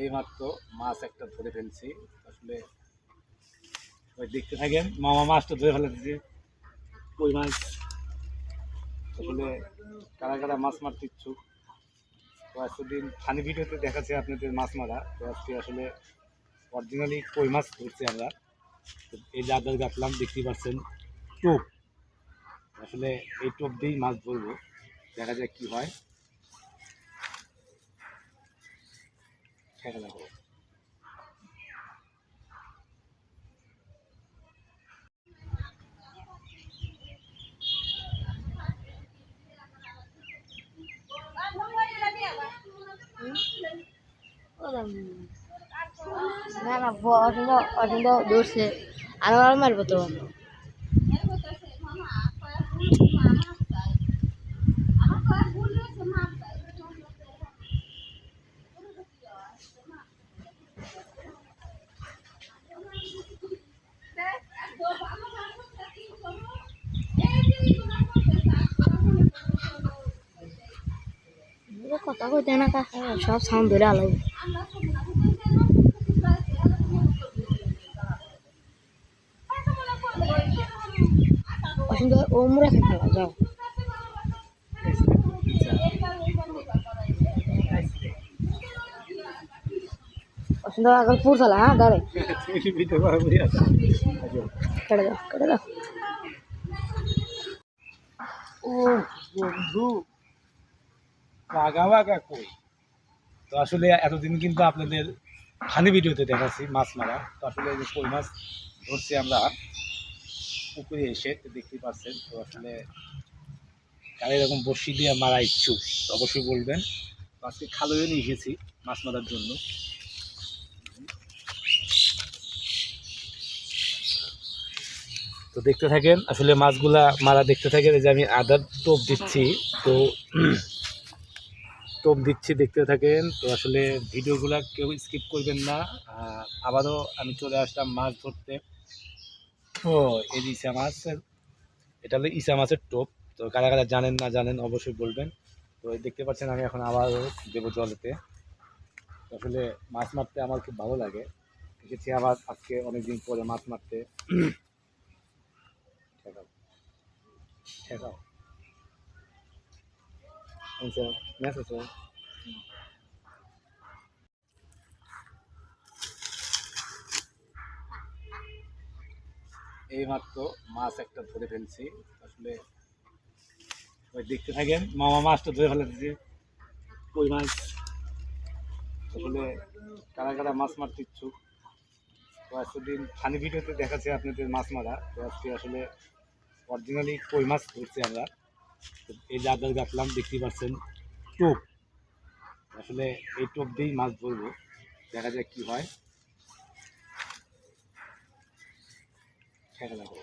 এইমাত্র মাছ একটা ধরে ফেলছি। আসলে ওই দেখতে থাকেন, মামা মাছটা ধরে ফেলেছে কই মাছ? আসলে কারা কারা মাছ মারতে ইচ্ছুক? তো এতদিন ফানি ভিডিওতে দেখাচ্ছে আপনাদের মাছ মারা। তো আজকে আসলে অরিজিনালি কই মাছ ধরছি আমরা? এই যে আদার গাছলাম দেখতেই পাচ্ছেন, টোপ। আসলে এই টোপ দিয়েই মাছ ধরবো। দেখা যায় কি হয় খেলা লাগবো না না অসুবিধ অসুবিধা দৌড়ছে। আরও আর মারবো তো। কথা কইতে না কাকা সব সাউন্ড ধরে আলো অসুবিধা ও মুড়ে খেলা যাও অসুবিধা আগল পুরসালা হ্যাঁ দাঁড়ে ভিডিও করা বুঝে আছে কেটে দাও কেটে দাও ও বন্ধু বাগা বাগা কই? তো আসলে এতদিন কিন্তু আপনাদের ফানি ভিডিওতে দেখাচ্ছি মাছ মারা। তো আসলে যে কই মাছ ধরছি আমরা পুকুরে এসে, তো দেখতেই পাচ্ছেন, তো আসলে কার এরকম বড়শি দিয়ে মারা ইচ্ছুক, অবশ্যই বলবেন। আজকে খালয়ে নিয়ে এসেছি মাছ মারার জন্য। তো দেখতে থাকেন, আসলে মাছগুলা মারা দেখতে থাকেন যে আমি আদার টোপ দিচ্ছি, তো টোপ দিচ্ছি, দেখতে থাকেন। তো আসলে ভিডিওগুলো কেউ স্কিপ করবেন না। আবারও আমি চলে আসলাম মাছ ধরতে। ও এই ইসা মাছ এটা হলো ইসা মাছের টোপ। তো কারা কারা জানেন, না জানেন অবশ্যই বলবেন। তো দেখতে পাচ্ছেন আমি এখন আবারও দেবো জলেতে। আসলে মাছ মারতে আমার খুব ভালো লাগে। এসেছি আবার আজকে অনেকদিন পরে মাছ মারতে। ঠেকাও। ঠেকাও। আচ্ছা ম্যাচ আছে এইমাত্র মাছ একটা ধরে ফেলছি। আসলে ওই দেখতে থাকেন, মামা মাছটা ধরে ফেলেছে কই মাছ? আসলে কারা কারা মাছ মারতে ইচ্ছুক? তো এতদিন ফানি ভিডিওতে দেখাচ্ছে আপনাদের মাছ মারা। তো আজকে আসলে অরিজিনালি কই মাছ ধরছি আমরা? এই যে আদার দেখতে পাচ্ছেন, টোপ। আসলে এই টোপ দিয়েই মাছ ধরবো, দেখা যাক কি হয়। খেলা লাগবো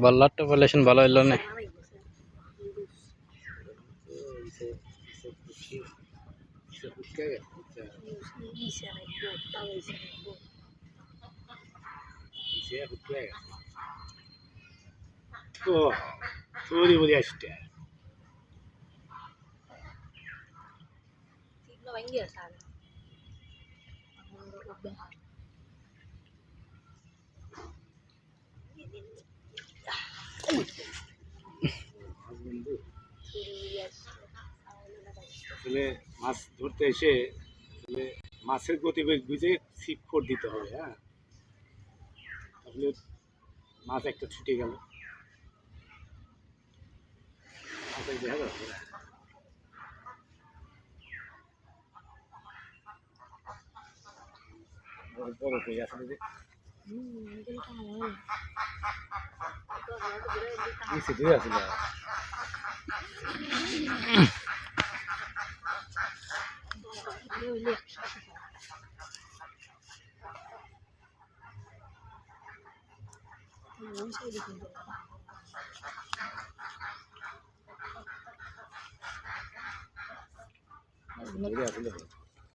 বল্লারটা বলেছেন ভালো হইল না Oh, sorry বলে আসছে আসলে মাছ ধরতে এসে আসলে মাছের গতিবেগ বুঝে ছিপ ফোর দিতে হবে হ্যাঁ? তাহলে মাছ একটা ছুটে গেল। দেখা যাচ্ছে। বড় বড় আসলে নিচে দিয়ে আসলে ওই সাইডে কিন্তু ধরে আসলে